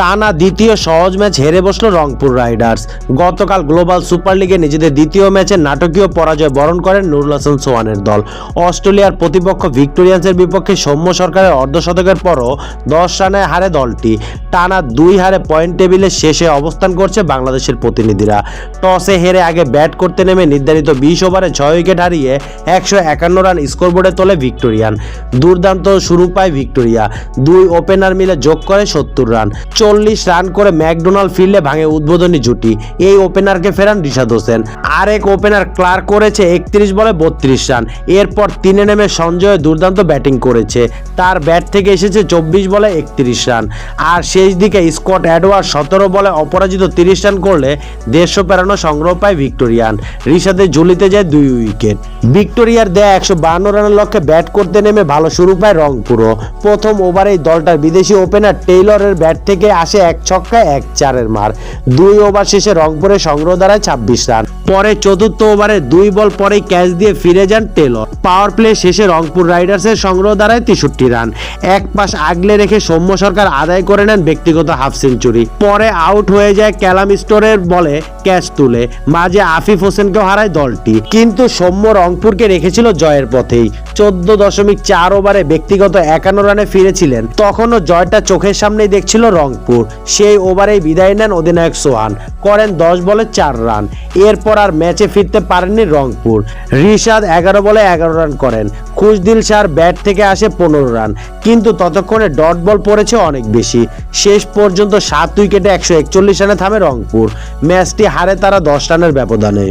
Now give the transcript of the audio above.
টানা দ্বিতীয় সহজ ম্যাচ হেরে বসল রংপুর রাইডার্স। গতকাল গ্লোবাল সুপার লিগে নিজেদের দ্বিতীয় ম্যাচে নাটকীয় পরাজয় বরণ করেন নুরুল হাসান সোহানের দল। অস্ট্রেলিয়ার প্রতিপক্ষ ভিক্টোরিয়ান্সের বিপক্ষে সৌম্য সরকারের অর্ধশতকের পরও দশ রানে হারে দলটি। টানা দুই হারে পয়েন্ট টেবিলের শেষে অবস্থান করছে বাংলাদেশের প্রতিনিধিরা। টসে হেরে আগে ব্যাট করতে নেমে নির্ধারিত বিশ ওভারে ছয় উইকেট হারিয়ে একশো একান্ন রান স্কোরবোর্ডে তোলে ভিক্টোরিয়ান। দুর্দান্ত শুরু পায় ভিক্টোরিয়া। দুই ওপেনার মিলে যোগ করে সত্তর রান। চল্লিশ রান করে ম্যাকডোনাল্ড ফিল্ডে ভাঙে উদ্বোধনী জুটি। এই ওপেনারকে ফেরান রিশাদ হোসেন। আর এক ওপেনার ক্লার্ক করেছে একত্রিশ বলে বত্রিশ রান। এরপর তিনে নেমে সঞ্জয় দুর্দান্ত ব্যাটিং করেছে। তার ব্যাট থেকে এসেছে চব্বিশ বলে একত্রিশ রান। আর শেষ দিকে স্কট অ্যাডওয়ার্ড সতেরো বলে অপরাজিত তিরিশ রান করলে দেড়শো পেরানো সংগ্রহ পায় ভিক্টোরিয়ান। রিশাদের ঝুলিতে যায় দুই উইকেট। ভিক্টোরিয়ার দেয়া একশো বান্ন রানের লক্ষ্যে ব্যাট করতে নেমে ভালো শুরু পায় রংপুরও। প্রথম ওভারেই দলটার বিদেশি ওপেনার টেইলরের ব্যাট থেকে আসে এক ছক্কা, এক চারের মার। দুই ওভার শেষে রংপুরের সংগ্রহ দাঁড়ায় ছাব্বিশ রান। পরে চতুর্থ ওভারে দুই বল পরেই ক্যাচ দিয়ে ফিরে যান টেলর। পাওয়ার প্লে শেষে রংপুর রাইডার্সের সংগ্রহ দাঁড়ায় তেষট্টি রান। এক পাশ আগলে রেখে সৌম্য সরকার আদায় করে নেন ব্যক্তিগত হাফ সেঞ্চুরি। পরে আউট হয়ে যায় ক্যালাম স্টোরের বলে ক্যাচ তুলে। মাঝে আফিফ হোসেনকেও হারায় দলটি। কিন্তু সৌম্য রংপুরকে রেখেছিল জয়ের পথেই। চোদ্দ দশমিক চার ওভারে ব্যক্তিগত একান্ন রানে ফিরেছিলেন। তখনও জয়টা চোখের সামনেই দেখছিল রংপুর সেই ওভারেই বিদায় নেন অধিনায়ক সোহান। করেন দশ বলে চার রান। এরপর আর ম্যাচে ফিরতে পারেননি রংপুর। রিশাদ এগারো বলে এগারো রান করেন। খুশদিল শাহর ব্যাট থেকে আসে পনেরো রান। কিন্তু ততক্ষণে ডট বল পড়েছে অনেক বেশি। শেষ পর্যন্ত সাত উইকেটে একশো একচল্লিশ রানে থামে রংপুর। ম্যাচটি হারে তারা দশ রানের ব্যবধানে।